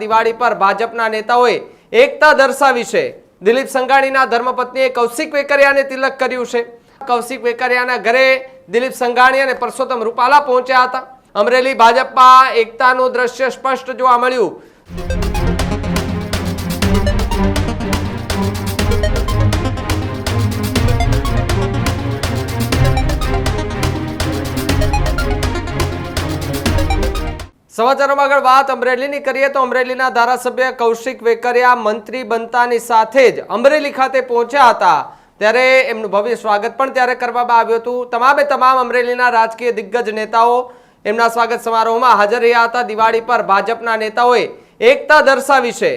દિવાળી પર ભાજપના નેતાઓએ એકતા દર્શાવી છે. દિલીપ સંઘાણીના ધર્મપત્નીએ કૌશિક વેકરિયાને તિલક કર્યું છે. કૌશિક વેકરિયાના ઘરે દિલીપ સંઘાણી અને પરસોત્તમ રૂપાલા પહોંચ્યા હતા. અમરેલી ભાજપમાં એકતાનું દ્રશ્ય સ્પષ્ટ જોવા મળ્યું. સમાચારોમાં આગળ વાત અમરેલીની કરીએ તો અમરેલીના ધારાસભ્ય કૌશિક વેકરિયા મંત્રી બનતાની સાથે જ અમરેલી ખાતે પહોંચ્યા હતા. ત્યારે એમનું ભવ્ય સ્વાગત પણ ત્યારે કરવામાં આવ્યું હતું. તમામે તમામ અમરેલીના રાજકીય દિગ્ગજ નેતાઓ એમના સ્વાગત સમારોહમાં હાજર રહ્યા હતા. દિવાળી પર ભાજપના નેતાઓએ એકતા દર્શાવી છે.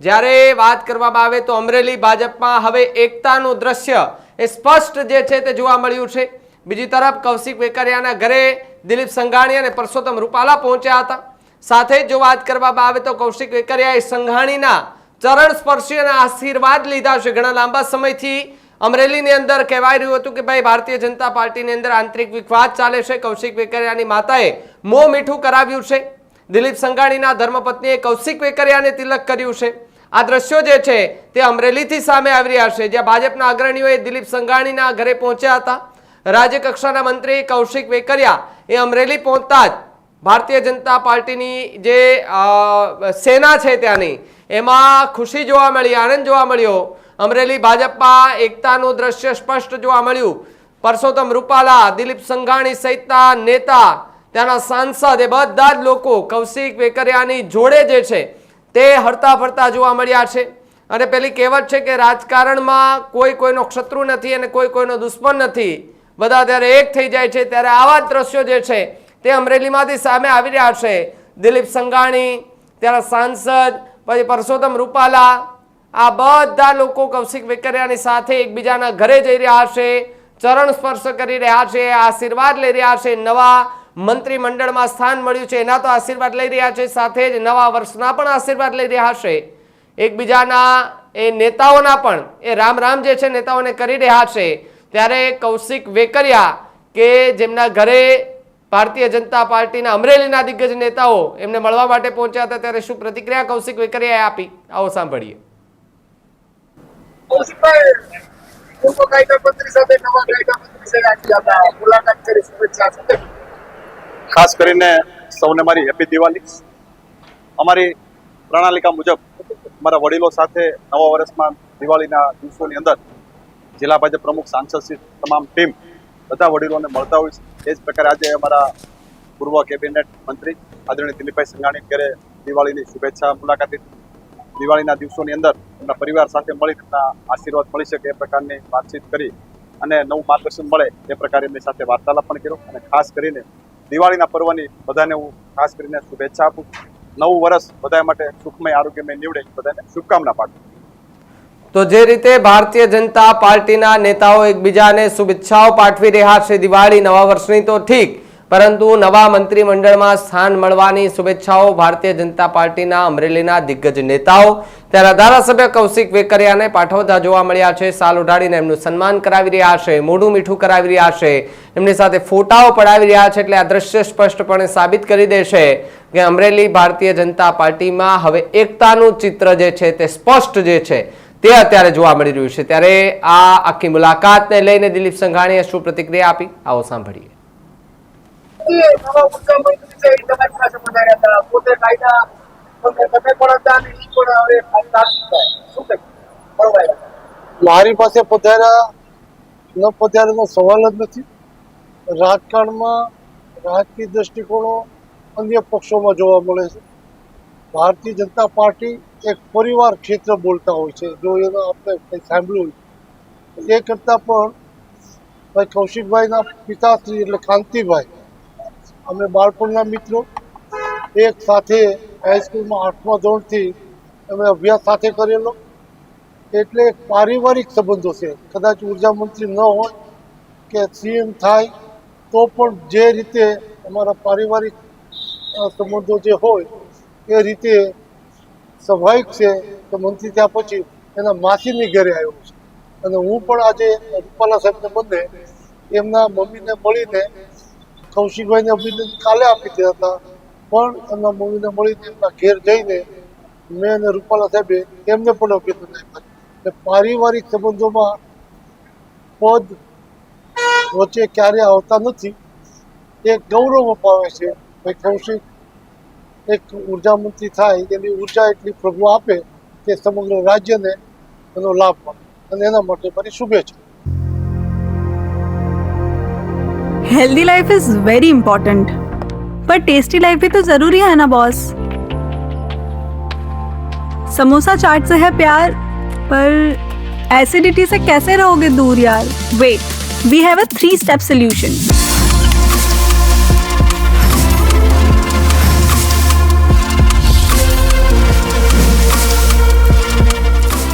જ્યારે વાત કરવામાં આવે તો અમરેલી ભાજપમાં હવે એકતાનું દ્રશ્ય એ સ્પષ્ટ જે છે તે જોવા મળ્યું છે. બીજી તરફ કૌશિક વેકરિયાના ઘરે દિલીપ સંઘાણી અને પરસોત્તમ રૂપાલા પહોંચ્યા હતા. સાથે જ વાત કરવામાં આવે તો કૌશિક વેકરિયાએ સંઘાણીના ચરણ સ્પર્શી અને આશીર્વાદ લીધા છે. ઘણા લાંબા સમયથી અમરેલીની અંદર કહેવાય રહ્યું હતું કે ભાઈ, ભારતીય જનતા પાર્ટીની અંદર આંતરિક વિખવાદ ચાલે છે. કૌશિક વેકરિયાની માતાએ મો મીઠું કરાવ્યું છે. દિલીપ સંઘાણીના ધર્મપત્નીએ કૌશિક વેકરિયાને તિલક કર્યું છે. આ દ્રશ્યો જે છે તે અમરેલીથી સામે આવી રહ્યા છે. જ્યાં ભાજપના અગ્રણીઓએ દિલીપ સંઘાણીના ઘરે પહોંચ્યા હતા. રાજ્ય કક્ષાના મંત્રી કૌશિક વેકરિયા એ અમરેલી પહોંચતા જ ભારતીય જનતા પાર્ટીની જે સેના છે ત્યાંની, એમાં ખુશી જોવા મળી, આનંદ જોવા મળ્યો. અમરેલી ભાજપમાં એકતાનું દ્રશ્ય સ્પષ્ટ જોવા મળ્યું. પરસોત્તમ રૂપાલા, દિલીપ સંઘાણી સહિતના નેતા, ત્યાંના સાંસદ, એ બધા જ લોકો, કૌશિક વેકરિયાની જોડે જે છે, તે હરતા ફરતા જોવા મળ્યા છે. અને પેલી કહેવત છે કે રાજકારણમાં કોઈ કોઈનો શત્રુ નથી અને કોઈ કોઈનો દુશ્મન નથી. બધા ત્યારે એક થઈ જાય છે, ત્યારે આવા જ દ્રશ્યો જે છે તે અમરેલીમાંથી સામે આવી રહ્યા છે. દિલીપ સંઘાણી, ત્યાંના સાંસદ, પછી પરસોત્તમ રૂપાલા, આ બધા લોકો કૌશિક વેકરિયાની સાથે એકબીજાના ઘરે જઈ રહ્યા છે. ચરણ સ્પર્શ કરી રહ્યા છે, આશીર્વાદ લઈ રહ્યા છે, નવા મંત્રીમંડળમાં સ્થાન મળ્યું છે. એના તો આશીર્વાદ લઈ રહ્યા છે, સાથે જ નવા વર્ષના પણ આશીર્વાદ લઈ રહ્યા છે. એકબીજાના, એ નેતાઓના પણ, એ રામ રામ જે છે, નેતાઓને કરી રહ્યા છે. ત્યારે કૌશિક વેકરિયા કે જેમના ઘરે ભારતીય જનતા પાર્ટીના અમરેલીના દિગ્ગજ નેતાઓ એમને મળવા માટે પહોંચ્યા હતા ત્યારે શું પ્રતિક્રિયા કૌશિક વેકરિયાએ આપી? આવો સાંભળીએ. કૌશિકભાઈ, પૂર્વ કાયદા મંત્રી સાથે નવા કાયદા મંત્રી સાથે આવી હતા. મુલાકાત કરી શુભેચ્છા સાથે. ખાસ કરીને સૌને મારી હેપી દિવાળી અમારી પ્રણાલિકા મુજબ અમારા વડીલો સાથે નવા વર્ષમાં દિવાળીના દિવસોની અંદર જિલ્લા ભાજપ પ્રમુખ સાંસદ તમામ ટીમ બધા વડીલોને મળતા હોય છે. એ જ પ્રકારે આજે અમારા પૂર્વ કેબિનેટ મંત્રી આદરણીય દિલીપભાઈ સંઘાણી ઘરે દિવાળીની શુભેચ્છા મુલાકાત દિવાળીના દિવસોની અંદર એમના પરિવાર સાથે મળી તેમના આશીર્વાદ મળી શકે એ પ્રકારની વાતચીત કરી અને નવું માર્ગદર્શન મળે એ પ્રકારે એમની સાથે વાર્તાલાપ પણ કર્યો અને ખાસ કરીને દિવાળીના પર્વની બધાને હું ખાસ કરીને શુભેચ્છા આપું નવું વર્ષ બધા માટે સુખમય, આરોગ્યમય નીવડે બધાને શુભકામના પાઠવું તો જે રીતે ભારતીય જનતા પાર્ટીના નેતાઓ એકબીજાને શુભેચ્છાઓ પાઠવી રહ્યા છે, દિવાળી નવા વર્ષની તો ઠીક, પરંતુ નવા મંત્રીમંડળમાં સ્થાન મળવાની શુભેચ્છાઓ ભારતીય જનતા પાર્ટીના અમરેલીના દિગ્ગજ નેતાઓ ત્યારે ધારાસભ્ય કૌશિક વેકરિયાને પાઠવતા જોવા મળ્યા છે, સાલ ઉઢાડીને એમનું સન્માન કરાવી રહ્યા છે, મોઢું મીઠું કરાવી રહ્યા છે, એમની સાથે ફોટાઓ પડાવી રહ્યા છે એટલે આ દ્રશ્ય સ્પષ્ટપણે સાબિત કરી દેશે કે અમરેલી ભારતીય જનતા પાર્ટીમાં હવે એકતાનું ચિત્ર જે છે તે સ્પષ્ટ જે છે તે અત્યારે જોવા મળી રહ્યું છે. ત્યારે આ આખી મુલાકાતને લઈને દિલીપ સંઘાણીએ શું પ્રતિક્રિયા આપી? આવો સાંભળીએ. પોતે કાયદા તમે પણ હતા અને એ પણ હવે શું મારી પાસે પધાર્યા ન પધાર્યાનો સવાલ જ નથી. રાજકારણમાં રાજકીય દ્રષ્ટિકોણો અન્ય પક્ષોમાં જોવા મળે છે. ભારતીય જનતા પાર્ટી એક પરિવાર ક્ષેત્ર બોલતા હોય છે. જો એનો આપણે કંઈ સાંભળ્યું એ કરતાં પણ ભાઈ કૌશિકભાઈના પિતાશ્રી એટલે કાંતિભાઈ અમે બાળપણના મિત્રો. એક સાથે હાઈસ્કૂલમાં આઠમા ધોરણથી અમે અભ્યાસ સાથે કરેલો. એટલે પારિવારિક સંબંધો છે. કદાચ ઊર્જા મંત્રી ન હોય કે સીએમ થાય, તો પણ જે રીતે અમારા પારિવારિક સંબંધો જે હોય એ રીતે સ્વાભાવિક છે કે મંત્રી થયા પછી એના માસીની ઘરે આવ્યો છે. અને હું પણ આજે રૂપાલા સાહેબને બદલે એમના મમ્મીને મળીને, કૌશિકભાઈને અભિનંદન કાલે આપી દીધા હતા. પણ એમના મમ્મીને મળીને એમના ઘેર જઈને મેં અને રૂપાલા સાહેબે એમને પણ અભિનંદન આપ્યા. કે પારિવારિક સંબંધોમાં પદ વચ્ચે ક્યારે આવતા નથી, એ ગૌરવ અપાવે છે. ભાઈ કૌશિક એક ઉર્જા મંત્રી થાય એની ઉર્જા એટલી પ્રભુ આપે કે સમગ્ર રાજ્યને એનો લાભ મળે અને એના માટે મારી શુભેચ્છા healthy life is very important पर टेस्टी लाइफ भी तो जरूरी है ना बॉस समोसा चाट से है प्यार पर एसिडिटी से कैसे रहोगे दूर यार wait we have a three step solution